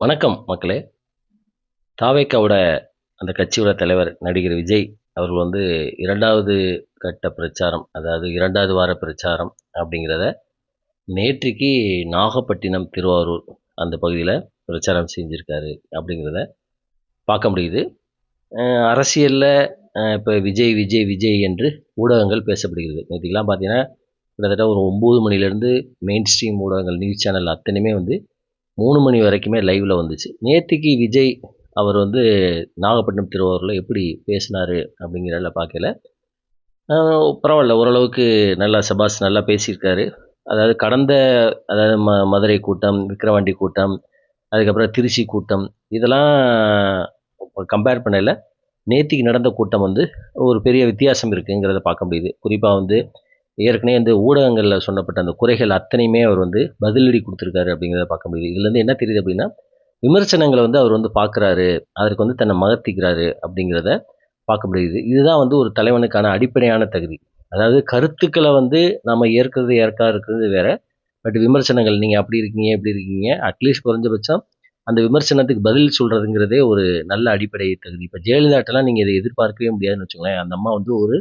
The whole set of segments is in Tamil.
வணக்கம் மக்களே. தாவேக்காவோட அந்த கட்சியோட தலைவர் நடிகர் விஜய் அவர்கள் வந்து இரண்டாவது கட்ட பிரச்சாரம் அதாவது இரண்டாவது வார பிரச்சாரம் அப்படிங்கிறத நேற்றுக்கு நாகப்பட்டினம் திருவாரூர் அந்த பகுதியில் பிரச்சாரம் செஞ்சுருக்காரு அப்படிங்கிறத பார்க்க முடியுது. அரசியலில் இப்போ விஜய் விஜய் விஜய் என்று ஊடகங்கள் பேசப்படுகிறது. நேற்றுக்கெல்லாம் பார்த்தீங்கன்னா கிட்டத்தட்ட ஒரு ஒம்பது மணிலேருந்து மெயின் ஸ்ட்ரீம் ஊடகங்கள் நியூஸ் சேனல் அத்தனையுமே வந்து மூணு மணி வரைக்குமே லைவில் வந்துச்சு. நேற்றுக்கு விஜய் அவர் வந்து நாகப்பட்டினம் திருவாரூரில் எப்படி பேசினார் அப்படிங்கிறத பார்க்கல. பரவாயில்ல ஓரளவுக்கு நல்லா சபாஸ் நல்லா பேசியிருக்காரு. அதாவது கடந்த அதாவது ம மதுரை கூட்டம் விக்கிரவாண்டி கூட்டம் அதுக்கப்புறம் திருச்சி கூட்டம் இதெல்லாம் கம்பேர் பண்ணல. நேற்றுக்கு நடந்த கூட்டம் வந்து ஒரு பெரிய வித்தியாசம் இருக்குங்கிறத பார்க்க முடியுது. குறிப்பாக வந்து ஏற்கனவே வந்து ஊடகங்களில் சொன்னப்பட்ட அந்த குறைகள் அத்தனையுமே அவர் வந்து பதிலடி கொடுத்துருக்காரு அப்படிங்கிறத பார்க்க முடியுது. இதுலேருந்து என்ன தெரியுது அப்படின்னா விமர்சனங்களை வந்து அவர் வந்து பார்க்குறாரு அதற்கு வந்து தன்னை மகத்திக்கிறாரு அப்படிங்கிறத பார்க்க முடியுது. இதுதான் வந்து ஒரு தலைவனுக்கான அடிப்படையான தகுதி. அதாவது கருத்துக்களை வந்து நம்ம ஏற்கிறது ஏற்கா இருக்கிறது வேற. பட் விமர்சனங்கள் நீங்கள் அப்படி இருக்கீங்க இப்படி இருக்கீங்க அட்லீஸ்ட் குறைஞ்சபட்சம் அந்த விமர்சனத்துக்கு பதில் சொல்கிறதுங்கிறதே ஒரு நல்ல அடிப்படை தகுதி. இப்போ ஜெயலலிதாட்டெல்லாம் நீங்கள் இதை எதிர்பார்க்கவே முடியாதுன்னு வச்சுக்கோங்களேன். அந்த அம்மா வந்து ஒரு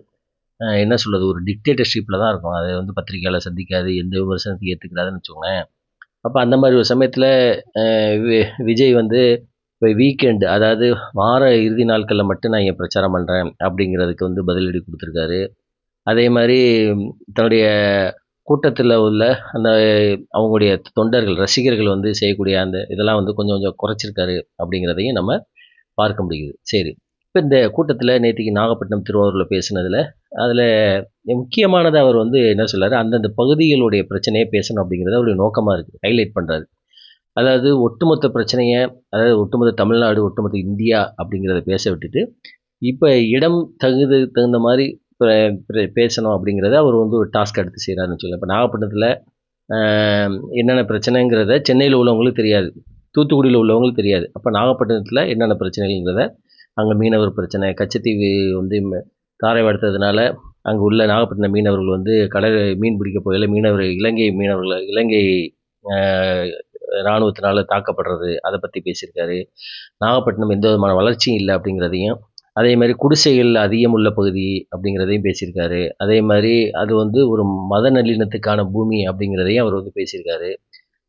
என்ன சொல்கிறது ஒரு டிக்டேட்டர்ஷிப்பில் தான் இருக்கும். அதை வந்து பத்திரிக்கையாளர் சந்திக்காது எந்த விமர்சனத்தையும் ஏற்றுக்கிறாதுன்னு வச்சுக்கோங்களேன். அப்போ அந்த மாதிரி ஒரு சமயத்தில் விஜய் வந்து இப்போ வீக்கெண்டு அதாவது வார இறுதி நாட்களில் மட்டும் நான் இங்கே பிரச்சாரம் பண்ணுறேன் அப்படிங்கிறதுக்கு வந்து பதிலடி கொடுத்துருக்காரு. அதே மாதிரி தன்னுடைய கூட்டத்தில் உள்ள அந்த அவங்களுடைய தொண்டர்கள் ரசிகர்கள் வந்து செய்யக்கூடிய அந்த இதெல்லாம் வந்து கொஞ்சம் கொஞ்சம் குறைச்சிருக்காரு அப்படிங்கிறதையும் நம்ம பார்க்க முடியுது. சரி. இப்போ இந்த கூட்டத்தில் நேற்றுக்கு நாகப்பட்டினம் திருவாரூரில் பேசினதில் அதில் முக்கியமானது அவர் வந்து என்ன சொல்கிறார் அந்தந்த பகுதிகளுடைய பிரச்சனையை பேசணும் அப்படிங்கிறது அவருடைய நோக்கமாக இருக்குது ஹைலைட் பண்ணுறாரு அதாவது ஒட்டுமொத்த பிரச்சனையை அதாவது ஒட்டுமொத்த தமிழ்நாடு ஒட்டுமொத்த இந்தியா அப்படிங்கிறத பேச விட்டுட்டு இப்போ இடம் தகுது தகுந்த மாதிரி பேசணும் அப்படிங்கிறத அவர் வந்து ஒரு டாஸ்க் எடுத்து செய்கிறாருன்னு சொல்லலாம் இப்போ நாகப்பட்டினத்தில் என்னென்ன பிரச்சனைங்கிறத சென்னையில் உள்ளவங்களுக்கு தெரியாது. தூத்துக்குடியில் உள்ளவங்களுக்கு தெரியாது. அப்போ நாகப்பட்டினத்தில் என்னென்ன பிரச்சனைங்கிறத அங்கே மீனவர் பிரச்சனை கச்சத்தீவு வந்து ம- தாரை வார்த்ததுனால அங்கே உள்ள நாகப்பட்டினம் மீனவர்கள் வந்து கடல் மீன் பிடிக்க போகல மீனவர் இலங்கை மீனவர்கள் இலங்கை இராணுவத்தினால் தாக்கப்படுறது அதை பற்றி பேசியிருக்காரு. நாகப்பட்டினம் எந்த விதமான வளர்ச்சியும் இல்லை அப்படிங்கிறதையும் அதே மாதிரி குடிசைகள் அதிகம் உள்ள பகுதி அப்படிங்கிறதையும் பேசியிருக்காரு. அதே மாதிரி அது வந்து ஒரு மத நல்லிணத்துக்கான பூமி அப்படிங்கிறதையும் அவர் வந்து பேசியிருக்காரு.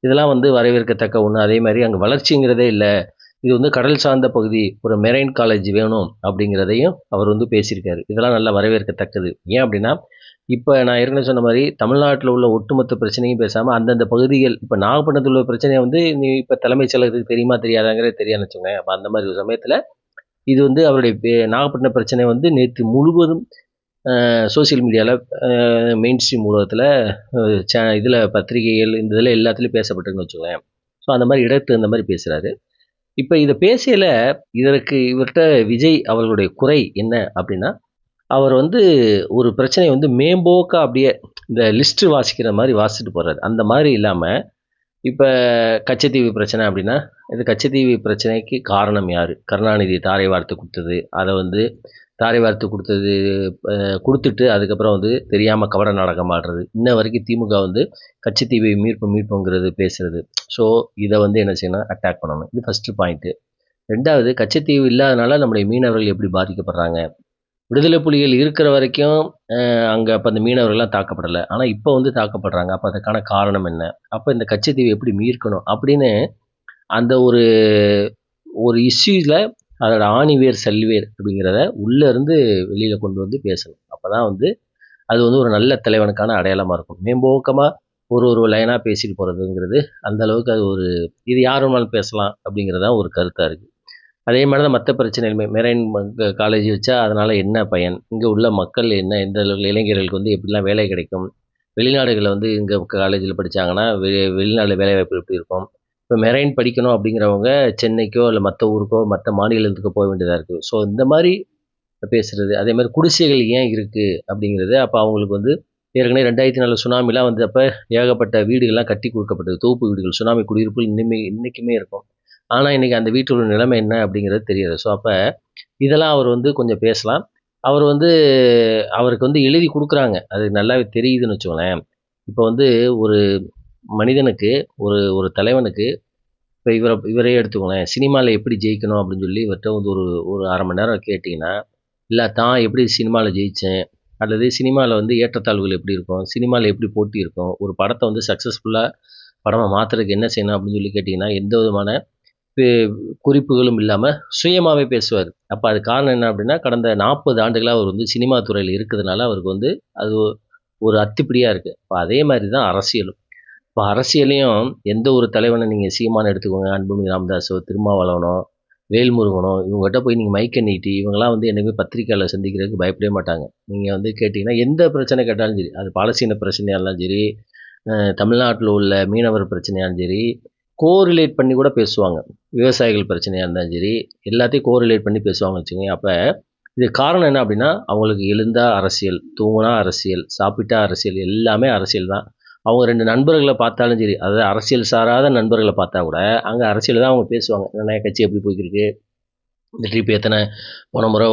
இதெல்லாம் வந்து வரவேற்கத்தக்க ஒன்று அதே மாதிரி அங்கே வளர்ச்சிங்கிறதே இல்லை. இது வந்து கடல் சார்ந்த பகுதி ஒரு மெரைன் காலேஜ் வேணும் அப்படிங்கிறதையும் அவர் வந்து பேசியிருக்காரு. இதெல்லாம் நல்லா வரவேற்கத்தக்கது. ஏன் அப்படின்னா இப்போ நான் ஏற்கனவே சொன்ன மாதிரி தமிழ்நாட்டில் உள்ள ஒட்டுமொத்த பிரச்சனையும் பேசாமல் அந்தந்த பகுதிகள் இப்போ நாகப்பட்டினத்தில் உள்ள பிரச்சனையை வந்து நீ இப்போ தலைமைச் செயலகத்துக்கு தெரியுமா தெரியாதாங்கிறது தெரியாதுன்னு வச்சுக்கோங்க அப்போ அந்த மாதிரி ஒரு சமயத்தில் இது வந்து அவருடைய பே- நாகப்பட்டினம் பிரச்சனை வந்து நேற்று முழுவதும் சோஷியல் மீடியாவில் மெயின் ஸ்ட்ரீம் ஊடகத்தில் சே இதில் பத்திரிகைகள் இந்த இதில் எல்லாத்துலேயும் பேசப்பட்டிருக்குன்னு வச்சுக்கோங்களேன். ஸோ அந்த மாதிரி இடத்துக்கு அந்த மாதிரி பேசுகிறாரு இப்போ இதை பேசியில் இதற்கு இவர்கிட்ட விஜய் அவர்களுடைய குறை என்ன அப்படின்னா அவர் வந்து ஒரு பிரச்சனையை வந்து மேம்போக்கா அப்படியே இந்த லிஸ்ட்டு வாசிக்கிற மாதிரி வாசிச்சுட்டு போகிறாரு அந்த மாதிரி இல்லாமல் இப்போ கச்சத்தீவு பிரச்சனை அப்படின்னா இது கச்சத்தீவு பிரச்சனைக்கு காரணம் யார்? கருணாநிதி தாரை வார்த்தை கொடுத்தது. அதை வந்து தாரை வார்த்து கொடுத்தது கொடுத்துட்டு அதுக்கப்புறம் வந்து தெரியாமல் கவட நாடகம் ஆடுறது. இன்ன வரைக்கும் திமுக வந்து கட்சித்தீவை மீட்பு மீட்புங்கிறது பேசுறது. ஸோ இதை வந்து என்ன செய்யணும் அட்டாக் பண்ணணும். இது ஃபஸ்ட்டு பாயிண்ட்டு ரெண்டாவது கச்சத்தீவு இல்லாதனால நம்முடைய மீனவர்கள் எப்படி பாதிக்கப்படுறாங்க? விடுதலை புலிகள் இருக்கிற வரைக்கும் அங்கே அப்போ அந்த மீனவர்கள்லாம் தாக்கப்படலை. ஆனால் இப்போ வந்து தாக்கப்படுறாங்க. அப்போ அதுக்கான காரணம் என்ன? அப்போ இந்த கச்சத்தீவை எப்படி மீட்கணும்? அப்படின்னு அந்த ஒரு ஒரு இஷ்யூவில் அதோட ஆணிவேர் சல்வேர் அப்படிங்கிறத உள்ளே இருந்து வெளியில் கொண்டு வந்து பேசணும். அப்போ தான் வந்து அது வந்து ஒரு நல்ல தலைவனுக்கான அடையாளமாக இருக்கும். மேம்போக்கமாக ஒரு ஒரு லைனாக பேசிட்டு போகிறதுங்கிறது அந்த அளவுக்கு அது ஒரு இது யார் வேணாலும் பேசலாம் அப்படிங்கிறதா ஒரு கருத்தாக இருக்குது அதே மாதிரி தான் மற்ற பிரச்சனைகளுமே. மெரைன் காலேஜ் வச்சா அதனால் என்ன பயன்? இங்கே உள்ள மக்கள் என்ன? எந்த அளவுக்கு இளைஞர்களுக்கு வந்து எப்படிலாம் வேலை கிடைக்கும்? வெளிநாடுகளில் வந்து இங்கே காலேஜில் படித்தாங்கன்னா வெளி வெளிநாடு வேலைவாய்ப்பு எப்படி இருக்கும்? இப்போ மெரைன் படிக்கணும் அப்படிங்கிறவங்க சென்னைக்கோ இல்லை மற்ற ஊருக்கோ மற்ற மாநிலத்துக்கோ போக வேண்டியதாக இருக்குது ஸோ இந்த மாதிரி பேசுகிறது அதே மாதிரி குடிசைகள் ஏன் இருக்குது அப்படிங்கிறது அப்போ அவங்களுக்கு வந்து ஏற்கனவே ரெண்டாயிரத்தி நாலு சுனாமிலாம் வந்து அப்போ ஏகப்பட்ட வீடுகள்லாம் கட்டி கொடுக்கப்பட்டது. தொகுப்பு வீடுகள் சுனாமி குடியிருப்பு இன்னுமே இன்றைக்குமே இருக்கும். ஆனால் இன்றைக்கி அந்த வீட்டோட நிலைமை என்ன அப்படிங்கிறது தெரியாது. ஸோ அப்போ இதெல்லாம் அவர் வந்து கொஞ்சம் பேசலாம். அவர் வந்து அவருக்கு வந்து எழுதி கொடுக்குறாங்க. அது நல்லாவே தெரியுதுன்னு வச்சுக்கோங்களேன். இப்போ வந்து ஒரு மனிதனுக்கு ஒரு ஒரு தலைவனுக்கு இப்போ இவரை இவரே எடுத்துக்கோங்களேன் சினிமாவில் எப்படி ஜெயிக்கணும் அப்படின்னு சொல்லி இவர்கிட்ட வந்து ஒரு ஒரு அரை மணி நேரம் கேட்டிங்கன்னா இல்லை தான் எப்படி சினிமாவில் ஜெயித்தேன் அல்லது சினிமாவில் வந்து ஏற்றத்தாழ்வுகள் எப்படி இருக்கும் சினிமாவில் எப்படி போட்டி இருக்கும் ஒரு படத்தை வந்து சக்ஸஸ்ஃபுல்லாக படமாக மாற்றுறதுக்கு என்ன செய்யணும்? அப்படின்னு சொல்லி கேட்டிங்கன்னா எந்த விதமான பே- குறிப்புகளும் இல்லாமல் சுயமாகவே பேசுவார். அப்போ அது காரணம் என்ன அப்படின்னா கடந்த நாற்பது ஆண்டுகளாக அவர் வந்து சினிமா துறையில் இருக்கிறதுனால அவருக்கு வந்து அது ஒரு அத்துப்படியாக இருக்குது இப்போ அதே மாதிரி தான் அரசியலும். இப்போ அரசியலையும் எந்த ஒரு தலைவனை நீங்கள் சீமானை எடுத்துக்கோங்க அன்புமணி ராமதாஸோ திருமாவளவனோ வேல்முருகனோ இவங்ககிட்ட போய் நீங்கள் மைக்க நீட்டி இவங்கெல்லாம் வந்து என்னைக்குமே பத்திரிக்கையாளர் சந்திக்கிறதுக்கு பயப்படவே மாட்டாங்க. நீங்கள் வந்து கேட்டிங்கன்னா எந்த பிரச்சனை கேட்டாலும் சரி அது பாலஸ்தீன பிரச்சனையாக இருந்தாலும் சரி தமிழ்நாட்டில் உள்ள மீனவர் பிரச்சனையாலும் சரி கோரிலேட் பண்ணி கூட பேசுவாங்க. விவசாயிகள் பிரச்சனையாக இருந்தாலும் சரி எல்லாத்தையும் கோரிலேட் பண்ணி பேசுவாங்கன்னு வச்சுக்கோங்க. அப்போ இது காரணம் என்ன அப்படின்னா அவங்களுக்கு எழுந்தா அரசியல் தூங்குனா அரசியல் சாப்பிட்டா அரசியல் எல்லாமே அரசியல் தான். அவங்க ரெண்டு நண்பர்களை பார்த்தாலும் சரி அதாவது அரசியல் சாராத நண்பர்களை பார்த்தா கூட அங்கே அரசியல் தான் அவங்க பேசுவாங்க. என்ன கட்சி எப்படி போய்க்கிருக்கு? இந்த ட்ரிப் எத்தனை போன முறை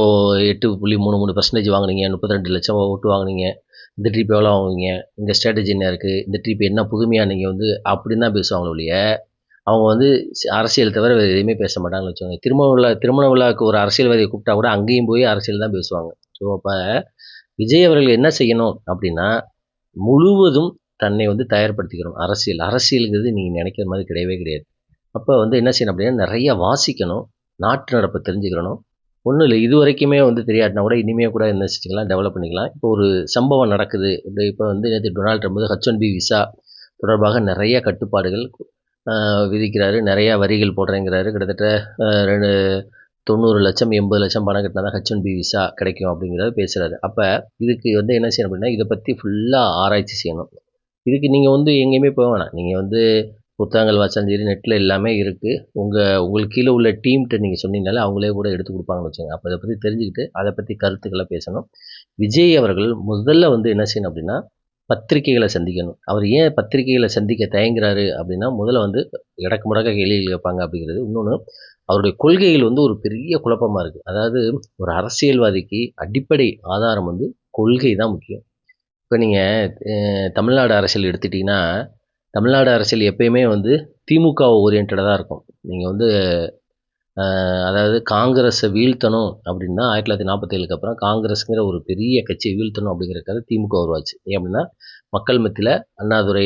எட்டு புள்ளி மூணு மூணு பர்சன்டேஜ் வாங்கினீங்க முப்பத்தி ரெண்டு லட்சம் ஓட்டு வாங்குனீங்க இந்த ட்ரிப் எவ்வளோ வாங்குவீங்க இந்த ஸ்ட்ராட்டஜி என்ன இருக்குது இந்த ட்ரிப் என்ன புதுமையாக நீங்கள் வந்து அப்படின்னு தான் பேசுவாங்களே ஒழிய அவங்க வந்து அரசியல் தவிர வேறு எதுவுமே பேச மாட்டாங்கன்னு வச்சுக்கோங்க. திருமண விழா திருமண விழாவுக்கு ஒரு அரசியல்வாதியை கூப்பிட்டா கூட அங்கேயும் போய் அரசியல் தான் பேசுவாங்க. ஸோ அப்போ விஜய் அவர்கள் என்ன செய்யணும் அப்படின்னா முழுவதும் தன்னை வந்து தயார்படுத்திக்கணும் அரசியல். அரசியலுங்கிறது நீங்கள் நினைக்கிற மாதிரி கிடையவே கிடையாது. அப்போ வந்து என்ன செய்யணும் அப்படின்னா நிறைய வாசிக்கணும். நாட்டு நடப்பை தெரிஞ்சுக்கிறணும் ஒன்றும் இல்லை. இது வரைக்குமே வந்து தெரியாட்டினா கூட இனிமே கூட என்ன செஞ்சுக்கலாம் டெவலப் பண்ணிக்கலாம். இப்போ ஒரு சம்பவம் நடக்குது. இப்போ வந்து நேற்று Donald Trump H one B visa தொடர்பாக நிறைய கட்டுப்பாடுகள் விதிக்கிறாரு. நிறையா வரிகள் போடுறேங்கிறாரு. கிட்டத்தட்ட ரெண்டு தொண்ணூறு லட்சம் எண்பது லட்சம் பணம் கட்டினா தான் ஹச் ஒன் பி விசா கிடைக்கும் அப்படிங்கிறத பேசுகிறாரு அப்போ இதுக்கு வந்து என்ன செய்யணும் அப்படின்னா இதை பற்றி ஃபுல்லாக ஆராய்ச்சி செய்யணும். இதுக்கு நீங்கள் வந்து எங்கேயுமே போக வேணாம். நீங்கள் வந்து புத்தகங்கள் வாசாலும் சரி நெட்டில் எல்லாமே இருக்குது உங்கள் உங்களுக்கு கீழே உள்ள டீம்கிட்ட நீங்கள் சொன்னீங்கனாலே அவங்களே கூட எடுத்து கொடுப்பாங்கன்னு வச்சுங்க அப்போ அதை பற்றி தெரிஞ்சுக்கிட்டு அதை பற்றி கருத்துக்களை பேசணும். விஜய் அவர்கள் முதல்ல வந்து என்ன செய்யணும் அப்படின்னா பத்திரிகைகளை சந்திக்கணும். அவர் ஏன் பத்திரிகைகளை சந்திக்க தயங்குறாரு அப்படின்னா முதல்ல வந்து இடக்கு முடக்க கேள்விகள் கேட்பாங்க அப்படிங்கிறது. இன்னொன்று அவருடைய கொள்கைகள் வந்து ஒரு பெரிய குழப்பமாக இருக்குது அதாவது ஒரு அரசியல்வாதிக்கு அடிப்படை ஆதாரம் வந்து கொள்கை தான் முக்கியம். இப்போ நீங்கள் தமிழ்நாடு அரசியல் எடுத்துட்டிங்கன்னா தமிழ்நாடு அரசியல் எப்பயுமே வந்து திமுக ஓரியன்டாக தான் இருக்கும். நீங்கள் வந்து அதாவது காங்கிரஸை வீழ்த்தணும் அப்படின்னா ஆயிரத்தி தொள்ளாயிரத்தி நாற்பத்தேழுக்கு அப்புறம் காங்கிரஸுங்கிற ஒரு பெரிய கட்சியை வீழ்த்தணும் அப்படிங்கிறதுக்காக திமுக உருவாச்சு. ஏன் அப்படின்னா மக்கள் மத்தியில் அண்ணாதுரை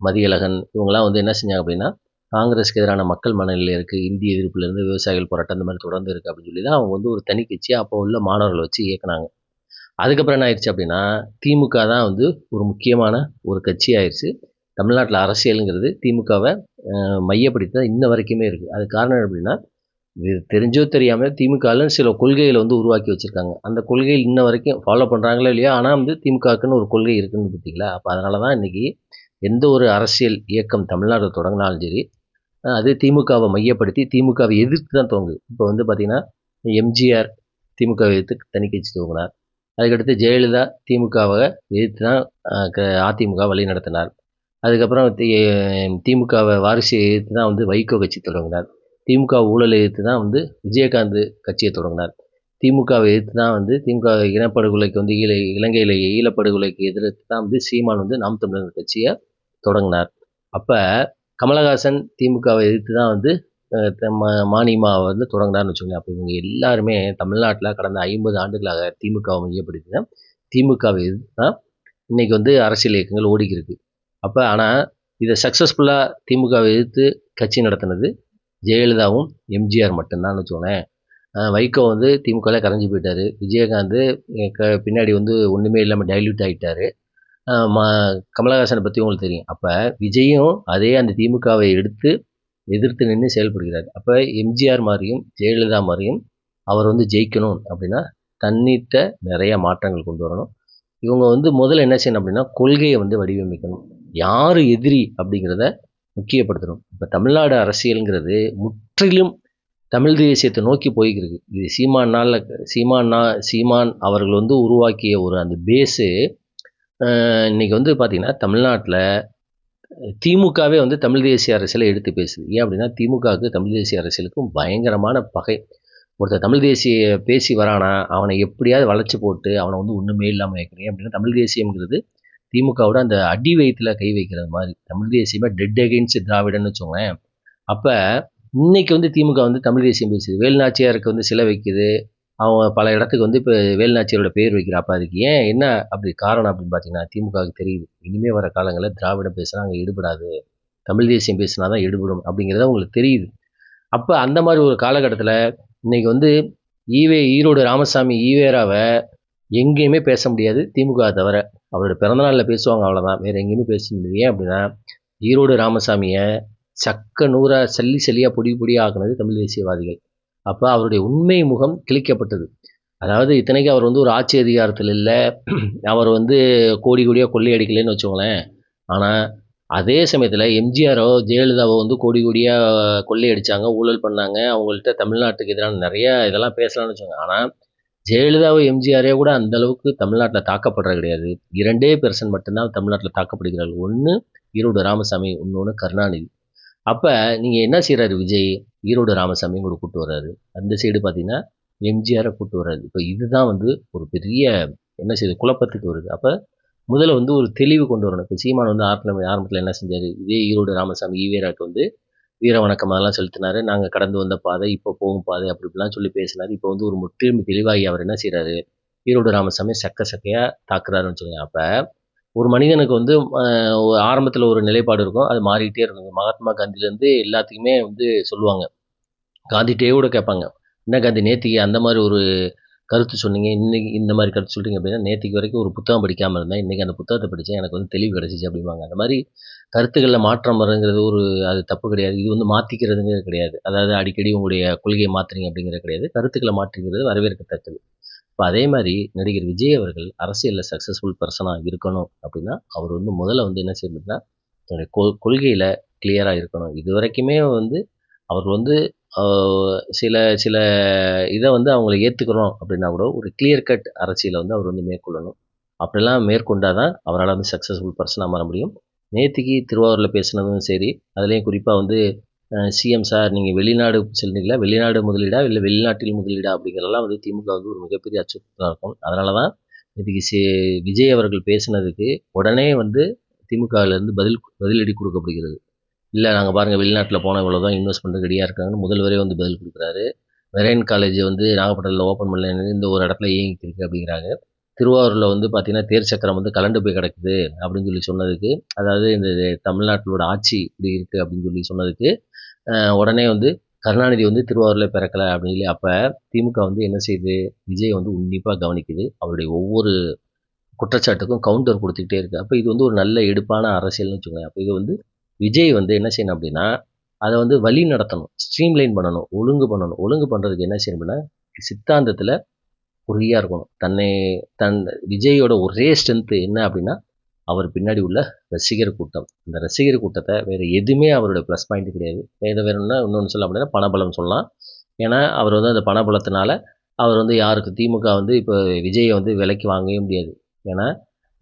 மதியழகன் இவங்கெல்லாம் வந்து என்ன செஞ்சாங்க அப்படின்னா காங்கிரஸ்க்கு எதிரான மக்கள் மனநிலை இருக்குது இந்திய எதிர்ப்புலேருந்து விவசாயிகள் போராட்டம் இந்த மாதிரி தொடர்ந்து இருக்குது அப்படின்னு சொல்லி தான் அவங்க வந்து ஒரு தனி கட்சியாக அப்போ உள்ள மாணவர்களை வச்சு இயக்குனாங்க. அதுக்கப்புறம் என்ன ஆயிடுச்சு அப்படின்னா திமுக தான் வந்து ஒரு முக்கியமான ஒரு கட்சி ஆயிடுச்சு. தமிழ்நாட்டில் அரசியலுங்கிறது திமுகவை மையப்படுத்தி தான் இன்ன வரைக்குமே இருக்குது அது காரணம் எப்படின்னா இது தெரிஞ்சோ தெரியாமல் திமுகவில் சில கொள்கைகளை வந்து உருவாக்கி வச்சுருக்காங்க. அந்த கொள்கைகள் இன்ன வரைக்கும் ஃபாலோ பண்ணுறாங்களோ இல்லையா ஆனால் வந்து திமுகக்குன்னு ஒரு கொள்கை இருக்குன்னு பார்த்தீங்களா அப்போ அதனால தான் இன்றைக்கி எந்த ஒரு அரசியல் இயக்கம் தமிழ்நாட்டில் தொடங்கினாலும் சரி அது திமுகவை மையப்படுத்தி திமுகவை எதிர்த்து தான் துவங்குது இப்போ வந்து பார்த்திங்கன்னா எம்ஜிஆர் திமுகவை எதிர்த்து தனி கட்சி துவங்கினார். அதுக்கடுத்து ஜெயலலிதா திமுகவை எதிர்த்து தான் க- அதிமுக வழி நடத்தினார். அதுக்கப்புறம் தி- திமுகவை வாரிசு எதிர்த்து தான் வந்து வைகோ கட்சி தொடங்கினார். திமுக ஊழலை எதிர்த்து தான் வந்து விஜயகாந்த் கட்சியை தொடங்கினார். திமுகவை எதிர்த்து தான் வந்து திமுக இனப்படுகொலைக்கு வந்து ஈழ இலங்கையில் ஈழப்படுகொலைக்கு எதிர்த்து தான் வந்து சீமான் வந்து நாம் தமிழர் கட்சியை தொடங்கினார். அப்போ கமலஹாசன் திமுகவை எதிர்த்து தான் வந்து ம- மானியமாக வந்து தொடங்கினார்னு வச்சுக்கோங்க அப்போ இவங்க எல்லாருமே தமிழ்நாட்டில் கடந்த ஐம்பது ஆண்டுகளாக திமுகவை மையப்படுத்தி தான் திமுகவை தான் இன்றைக்கி வந்து அரசியல் இயக்கங்கள் ஓடிக்கிருக்கு அப்போ ஆனால் இதை சக்ஸஸ்ஃபுல்லாக திமுகவை எதிர்த்து கட்சி நடத்தினது ஜெயலலிதாவும் எம்ஜிஆர் மட்டும்தான் வச்சுக்கோங்களேன். வைகோ வந்து திமுகவில் கரைஞ்சி போயிட்டாரு. விஜயகாந்த் க பின்னாடி வந்து ஒன்றுமே இல்லாமல் டைல்யூட் ஆகிட்டார் மா கமலஹாசனை பற்றி உங்களுக்கு தெரியும். அப்போ விஜயும் அதே அந்த திமுகவை எடுத்து எதிர்த்து நின்று செயல்படுகிறார். அப்போ எம்ஜிஆர் மாதிரியும் ஜெயலலிதா மாதிரியும் அவர் வந்து ஜெயிக்கணும் அப்படின்னா தன்னிட்ட நிறைய மாற்றங்கள் கொண்டு வரணும். இவங்க வந்து முதல்ல என்ன செய்யணும் அப்படின்னா கொள்கையை வந்து வடிவமைக்கணும். யார் எதிரி அப்படிங்கிறத முக்கியப்படுத்தணும். இப்போ தமிழ்நாடு அரசியலுங்கிறது முற்றிலும் தமிழ் தேசியத்தை நோக்கி போய்கிறது இது சீமான் நாளில் சீமான் நா சீமான் அவர்கள் வந்து உருவாக்கிய ஒரு அந்த பேஸு இன்னைக்கு வந்து பார்த்திங்கன்னா தமிழ்நாட்டில் திமுகவே வந்து தமிழ் தேசிய அரசியலை எடுத்து பேசுது. ஏன் அப்படின்னா திமுகவுக்கு தமிழ் தேசிய அரசியலுக்கும் பயங்கரமான பகை. ஒருத்தர் தமிழ் தேசிய பேசி வரானா அவனை எப்படியாவது வளைச்சி போட்டு அவனை வந்து ஒன்றுமே இல்லாமல் வைக்கிறேன் அப்படின்னா தமிழ் தேசியம்ங்கிறது திமுகவோட அந்த அடி வயிற்றுல கை வைக்கிறது மாதிரி. தமிழ் தேசியமே டெட் அகெயின்ஸ்ட் திராவிடன்னு வச்சுக்கோங்களேன். அப்போ இன்னைக்கு வந்து திமுக வந்து தமிழ் தேசியம் பேசுது. வேலுநாச்சியாருக்கு வந்து சிலை வைக்குது. அவங்க பல இடத்துக்கு வந்து இப்போ வேலுநாச்சியரோட பேர் வைக்கிறா அப்போ அதுக்கு ஏன் என்ன அப்படி காரணம் அப்படின்னு பார்த்தீங்கன்னா திமுகவுக்கு தெரியுது. இனிமேல் வர காலங்களில் திராவிடம் பேசினா அங்கே ஈடுபடாது. தமிழ் தேசியம் பேசினா தான் ஈடுபடும் அப்படிங்கிறது அவங்களுக்கு தெரியுது. அப்போ அந்த மாதிரி ஒரு காலகட்டத்தில் இன்றைக்கி வந்து ஈவே ஈரோடு ராமசாமி ஈவேராவை எங்கேயுமே பேச முடியாது. திமுக தவிர அவரோட பிறந்தநாளில் பேசுவாங்க அவ்வளோதான் வேறு எங்கேயுமே பேச முடியாது. ஏன் அப்படின்னா ஈரோடு ராமசாமியை சக்க நூறாக சல்லி சல்லியாக பொடி பொடியாக ஆக்குனது தமிழ் தேசியவாதிகள். அப்போ அவருடைய உண்மை முகம் கிழிக்கப்பட்டது. அதாவது இத்தனைக்கு அவர் வந்து ஒரு ஆட்சி அதிகாரத்தில் இல்லை. அவர் வந்து கோடி கோடியாக கொள்ளையடிக்கலைன்னு வச்சுக்கோங்களேன். ஆனால் அதே சமயத்தில் எம்ஜிஆரோ ஜெயலலிதாவோ வந்து கோடி கோடியாக கொள்ளையடித்தாங்க ஊழல் பண்ணாங்க. அவங்கள்ட்ட தமிழ்நாட்டுக்கு எதிரான நிறைய இதெல்லாம் பேசலாம்னு வச்சுக்கோங்க. ஆனால் ஜெயலலிதாவோ எம்ஜிஆரே கூட அந்த அளவுக்கு தமிழ்நாட்டில் தாக்கப்படுறது கிடையாது. இரண்டே பெர்சன்ட் மட்டும்தான் தமிழ்நாட்டில் தாக்கப்படுகிறார்கள். ஒன்று ஈரோடு ராமசாமி இன்னொன்று கருணாநிதி. அப்போ நீங்கள் என்ன செய்கிறாரு விஜய்? ஈரோடு ராமசாமியும் கூட கூப்பிட்டு வர்றாரு. அந்த சைடு பார்த்தீங்கன்னா எம்ஜிஆரை கூப்பிட்டு வர்றாரு. இப்போ இதுதான் வந்து ஒரு பெரிய என்ன செய்யுது குழப்பத்துக்கு வருது. அப்போ முதல்ல வந்து ஒரு தெளிவு கொண்டு வரணும். இப்போ சீமான் வந்து ஆரம்பத்தில் ஆரம்பத்தில் என்ன செஞ்சார்? இதே ஈரோடு ராமசாமி ஈவேராக்கு வந்து வீர வணக்கம் அதெல்லாம் செலுத்தினாரு. நாங்கள் கடந்து வந்த பாதை இப்போ போகும் பாதை அப்படி இப்படிலாம் சொல்லி பேசினார். இப்போ வந்து ஒரு முற்றிலும் தெளிவாகி அவர் என்ன செய்கிறாரு ஈரோடு ராமசாமி சக்க சக்கையாக தாக்குறாருன்னு சொல்லுங்க. அப்போ ஒரு மனிதனுக்கு வந்து ஆரம்பத்தில் ஒரு நிலைப்பாடு இருக்கும். அது மாறிக்கிட்டே இருக்கும். மகாத்மா காந்திலேருந்து எல்லாத்துக்குமே வந்து சொல்லுவாங்க. காந்திகிட்டே கூட கேட்பாங்க. என்ன காந்தி நேத்திக்கு அந்த மாதிரி ஒரு கருத்து சொன்னீங்க. இன்றைக்கி இந்த மாதிரி கருத்து சொல்கிறீங்க அப்படின்னா நேற்றுக்கு வரைக்கும் ஒரு புத்தகம் படிக்காமல் இருந்தேன் இன்றைக்கி அந்த புத்தகத்தை படித்தேன் எனக்கு வந்து தெளிவு கிடச்சிச்சு அப்படிம்பாங்க. அந்த மாதிரி கருத்துக்களில் மாற்றம் வருங்கிறது ஒரு அது தப்பு கிடையாது. இது வந்து மாற்றிக்கிறதுங்கிறது கிடையாது. அதாவது அடிக்கடி உங்களுடைய கொள்கையை மாற்றுறீங்க அப்படிங்கிறது கிடையாது. கருத்துக்களை மாற்றிக்கிறது வரவேற்கத்தக்கது. இப்போ அதே மாதிரி நடிகர் விஜய் அவர்கள் அரசியலில் சக்ஸஸ்ஃபுல் பர்சனாக இருக்கணும் அப்படின்னா அவர் வந்து முதல்ல வந்து என்ன செய்யணும்னா தன்னுடைய கொ கொள்கையில் கிளியராக இருக்கணும். இது வரைக்குமே வந்து அவர் வந்து சில சில இதை வந்து அவங்கள ஏற்றுக்கிறோம் அப்படின்னா கூட ஒரு கிளியர் கட் அரசியலை வந்து அவர் வந்து மேற்கொள்ளணும். அப்படிலாம் மேற்கொண்டால் தான் அவரால் வந்து சக்ஸஸ்ஃபுல் பர்சனாக மாற முடியும். நேற்றுக்கு திருவாரூரில் பேசினதும் சரி அதுலேயும் குறிப்பாக வந்து சிஎம் சார் நீங்கள் வெளிநாடு செல்றீங்களா? வெளிநாடு முதலீடா? இல்லை வெளிநாட்டில் முதலீடா? அப்படிங்கிறதெல்லாம் வந்து திமுக வந்து ஒரு மிகப்பெரிய அச்சுறுத்தலாக இருக்கும். அதனால தான் இதுக்கு சி விஜய் அவர்கள் பேசினதுக்கு உடனே வந்து திமுகவிலேருந்து பதில் பதிலடி கொடுக்கப்படுகிறது. இல்லை நாங்கள் பாருங்கள் வெளிநாட்டில் போனால் இவ்வளோ தான் இன்வெஸ்ட் பண்ணுறது ரெடியாக இருக்காங்கன்னு முதல்வரே வந்து பதில் கொடுக்குறாரு. மெரைன் காலேஜ் வந்து நாகப்பட்டினத்தில் ஓப்பன் பண்ணல இந்த ஒரு இடத்துல இயங்கிக்கிருக்கு அப்படிங்கிறாங்க. திருவாரூரில் வந்து பார்த்திங்கன்னா தேர் சக்கரம் வந்து கலண்டு போய் கிடக்குது அப்படின்னு சொல்லி சொன்னதுக்கு அதாவது இந்த தமிழ்நாட்டிலோட ஆட்சி இப்படி இருக்குது அப்படின்னு சொல்லி சொன்னதுக்கு உடனே வந்து கருணாநிதி வந்து திருவாரூரில் பிறக்கலை அப்படின்னு சொல்லி அப்போ திமுக வந்து என்ன செய்யுது? விஜய் வந்து உன்னிப்பாக கவனிக்குது. அவருடைய ஒவ்வொரு குற்றச்சாட்டுக்கும் கவுண்டர் கொடுத்துக்கிட்டே இருக்குது அப்போ இது வந்து ஒரு நல்ல எடுப்பான அரசியல்னு வச்சுக்கோங்க அப்போ இது வந்து விஜய் வந்து என்ன செய்யணும் அப்படின்னா அதை வந்து வழி நடத்தணும். ஸ்ட்ரீம்லைன் பண்ணணும். ஒழுங்கு பண்ணணும். ஒழுங்கு பண்ணுறதுக்கு என்ன செய்யணும் அப்படின்னா சித்தாந்தத்தில் உறுதியாக இருக்கணும். தன்னை தன் விஜயோட ஒரே ஸ்ட்ரென்த்து என்ன அப்படின்னா அவர் பின்னாடி உள்ள ரசிகர் கூட்டம். அந்த ரசிகர் கூட்டத்தை வேறு எதுவுமே அவருடைய ப்ளஸ் பாயிண்ட் கிடையாது. வேறு வேணும்னா இன்னொன்று சொல்ல அப்படின்னா பணபலம் சொல்லலாம். ஏன்னா அவர் வந்து அந்த பணபலத்தினால அவர் வந்து யாருக்கு? திமுக வந்து இப்போ விஜயை வந்து விலைக்கு வாங்கவே முடியாது. ஏன்னா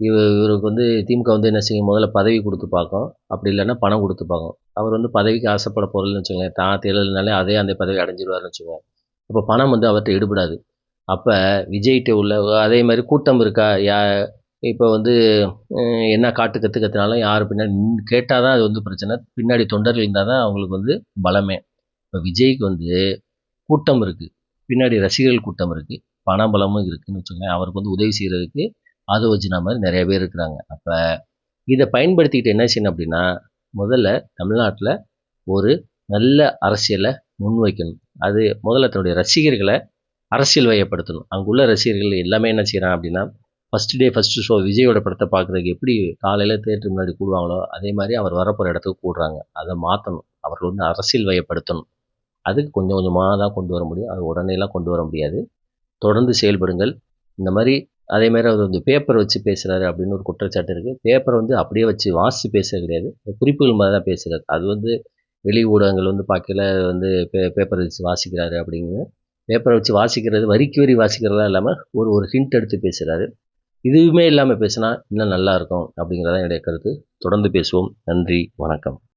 இவர் இவருக்கு வந்து திமுக வந்து என்ன செய்யும்? முதல்ல பதவி கொடுத்து பார்க்கும். அப்படி இல்லைன்னா பணம் கொடுத்து பார்க்கும். அவர் வந்து பதவிக்கு ஆசைப்பட பொருள்னு வச்சுக்கோங்களேன். தான் தேர்தல்னாலே அதே அந்த பதவி அடைஞ்சிடுவார்னு வச்சுக்கோங்க. அப்போ பணம் வந்து அவர்கிட்ட ஈடுபடாது அப்போ விஜய்கிட்ட உள்ள அதே மாதிரி கூட்டம் இருக்கா? யா இப்போ வந்து என்ன காட்டு கற்று கற்றுனாலும் யார் பின்னாடி கேட்டால் தான் அது வந்து பிரச்சனை. பின்னாடி தொண்டர்கள் இருந்தால் தான் அவங்களுக்கு வந்து பலமே. இப்போ விஜய்க்கு வந்து கூட்டம் இருக்குது பின்னாடி ரசிகர்கள் கூட்டம் இருக்குது பணபலமும் இருக்குதுன்னு வச்சுக்கோங்க அவருக்கு வந்து உதவி செய்கிறதுக்கு ஆதவஜினா மாதிரி நிறைய பேர் இருக்கிறாங்க. அப்போ இதை பயன்படுத்திக்கிட்டு என்ன செய்யணும் அப்படின்னா முதல்ல தமிழ்நாட்டில் ஒரு நல்ல அரசியலை முன்வைக்கணும். அது முதல்ல தன்னுடைய ரசிகர்களை அரசியல் வயப்படுத்தணும் அங்குள்ள ரசிகர்கள் எல்லாமே என்ன செய்கிறான் அப்படின்னா ஃபஸ்ட் டே ஃபஸ்ட்டு ஷோ விஜயோட படத்தை பார்க்குறதுக்கு எப்படி காலையில் தேட்டர் முன்னாடி கூடுவாங்களோ அதே மாதிரி அவர் வரப்போகிற இடத்துக்கு கூடுறாங்க. அதை மாற்றணும் அவர்கள் வந்து அரசியல் வயப்படுத்தணும் அதுக்கு கொஞ்சம் கொஞ்சமாக தான் கொண்டு வர முடியும். அது உடனேலாம் கொண்டு வர முடியாது. தொடர்ந்து செயல்படுங்கள். இந்த மாதிரி அதே மாதிரி அவர் வந்து பேப்பர் வச்சு பேசுகிறாரு அப்படின்னு ஒரு குற்றச்சாட்டு இருக்குது பேப்பரை வந்து அப்படியே வச்சு வாசித்து பேசுறது கிடையாது. குறிப்புகள் மாதிரி தான் பேசுகிறாரு அது வந்து வெளி ஊடகங்கள் வந்து பார்க்கல வந்து பே பேப்பர் வச்சு வாசிக்கிறாரு அப்படிங்கிறது பேப்பரை வச்சு வாசிக்கிறது வரிக்கு வரி வாசிக்கிறதா இல்லாமல் ஒரு ஒரு ஹிண்ட் எடுத்து பேசுகிறாரு இதுவுமே இல்லாமல் பேசினா இன்னும் நல்லாயிருக்கும் அப்படிங்கிறதான் என்னுடைய கருத்து. தொடர்ந்து பேசுவோம். நன்றி வணக்கம்.